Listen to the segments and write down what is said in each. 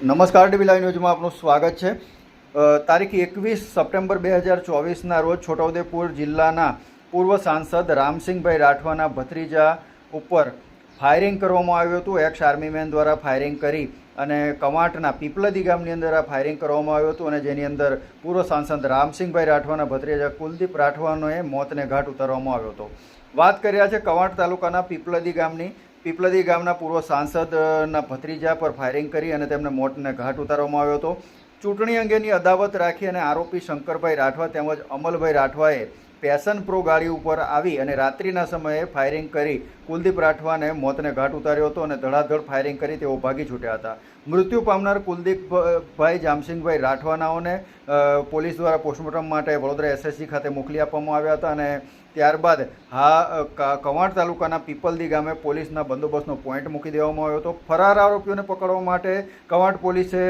નમસ્કાર dB live ન્યૂઝમાં આપનું સ્વાગત છે. તારીખ એકવીસ સપ્ટેમ્બર બે હજાર ચોવીસના રોજ છોટાઉદેપુર જિલ્લાના પૂર્વ સાંસદ રામસિંહભાઈ રાઠવાના ભત્રીજા ઉપર ફાયરિંગ કરવામાં આવ્યું હતું. એક્સ આર્મીમેન દ્વારા ફાયરિંગ કરી અને કમાટના પીપલદી ગામની અંદર આ ફાયરિંગ કરવામાં આવ્યું હતું અને જેની અંદર પૂર્વ સાંસદ રામસિંહભાઈ રાઠવાના ભત્રીજા કુલદીપ રાઠવાનોએ મોતને ઘાટ ઉતારવામાં આવ્યો હતો. વાત કર્યા છે કવાંટ તાલુકાના પીપલદી ગામની. પીપલદી ગામના પૂર્વ સાંસદના ભત્રીજા પર ફાયરિંગ કરી અને તેમને મોતને ઘાટ ઉતારવામાં આવ્યો હતો. ચૂંટણી અંગેની અદાવત રાખી અને આરોપી શંકરભાઈ રાઠવા તેમજ અમલભાઈ રાઠવાએ પેશન પ્રો ગાડી ઉપર આવી અને રાત્રિના સમયે ફાયરિંગ કરી કુલદીપ રાઠવાને મોતને ઘાટ ઉતાર્યો હતો અને ધડાધડ ફાયરિંગ કરી તેઓ ભાગી છૂટ્યા હતા. મૃત્યુ પામનાર કુલદીપભાઈ જામસિંહભાઈ રાઠવાનાઓને પોલીસ દ્વારા પોસ્ટમોર્ટમ માટે વડોદરા એસએસજી ખાતે મોકલી આપવામાં આવ્યા હતા અને ત્યારબાદ હા કવાંટ તાલુકાના પીપલદી ગામે પોલીસના બંદોબસ્તનો પોઈન્ટ મૂકી દેવામાં આવ્યો હતો. ફરાર આરોપીઓને પકડવા માટે કવાંટ પોલીસે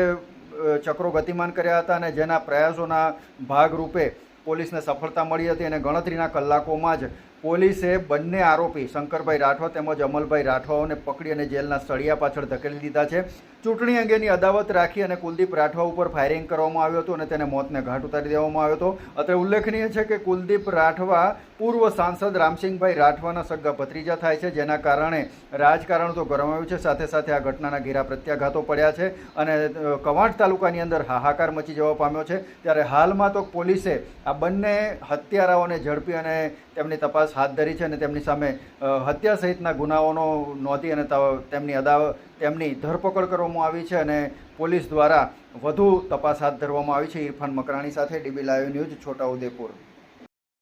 ચક્રો ગતિમાન કર્યા હતા અને જેના પ્રયાસોના ભાગરૂપે પોલીસને સફળતા મળી હતી અને ગણતરીના કલાકોમાં જ પોલીસે બંને આરોપી શંકરભાઈ રાઠવા તેમજ અમલભાઈ રાઠવાઓને પકડી અને જેલના સળિયા પાછળ ધકેલી દીધા છે. ચૂંટણી અંગેની અદાવત રાખી અને કુલદીપ રાઠવા ઉપર ફાયરિંગ કરવામાં આવ્યું હતું અને તેને મોતને ઘાટ ઉતારી દેવામાં આવ્યો હતો. અત્રે ઉલ્લેખનીય છે કે કુલદીપ રાઠવા પૂર્વ સાંસદ રામસિંહભાઈ રાઠવાના સગા ભત્રીજા થાય છે, જેના કારણે રાજકારણ તો ગરમાયું છે. સાથે સાથે આ ઘટનાના ઘેરા પ્રત્યાઘાતો પડ્યા છે અને કવાંટ તાલુકાની અંદર હાહાકાર મચી જવા પામ્યો છે. ત્યારે હાલમાં તો પોલીસે આ બંને હત્યારાઓને ઝડપી અને તેમની તપાસ હાથ ધરી છે અને તેમની સામે હત્યા સહિતના ગુનાઓનો નોંધી અને તેમની અદાવ, તેમની ધરપકડ કરવામાં આવી છે અને પોલીસ દ્વારા વધુ તપાસ હાથ ધરવામાં આવી છે ઇરફાન મકરાણી સાથે ડીબી લાઈવ ન્યૂઝ છોટાઉદેપુર.